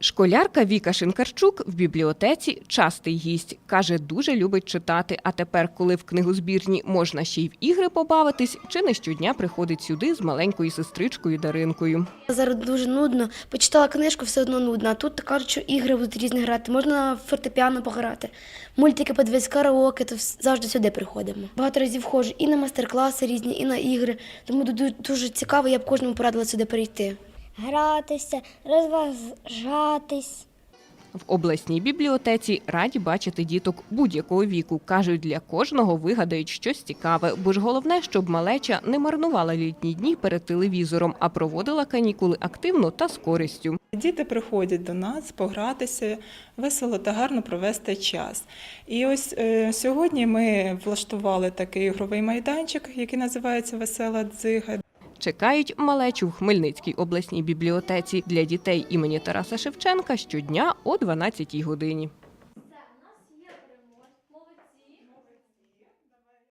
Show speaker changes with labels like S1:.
S1: Школярка Віка Шинкарчук в бібліотеці частий гість. Каже, дуже любить читати. А тепер, коли в книгозбірні можна ще й в ігри побавитись, чи не щодня приходить сюди з маленькою сестричкою Даринкою.
S2: Зараз дуже нудно. Почитала книжку, все одно нудно. А тут кажуть, що ігри будуть різні грати. Можна фортепіано пограти. Мультики подивитися, караоке, то завжди сюди приходимо. Багато разів ходжу і на майстер-класи різні, і на ігри. Тому ду- дуже цікаво, я б кожному порадила сюди прийти.
S3: Гратися, розважатись.
S1: В обласній бібліотеці раді бачити діток будь-якого віку. Кажуть, для кожного вигадають щось цікаве, бо ж головне, щоб малеча не марнувала літні дні перед телевізором, а проводила канікули активно та з користю.
S4: Діти приходять до нас погратися, весело та гарно провести час. І ось е, сьогодні ми влаштували такий ігровий майданчик, який називається Весела дзига.
S1: Чекають малечу в Хмельницькій обласній бібліотеці для дітей імені Тараса Шевченка щодня о 12 годині.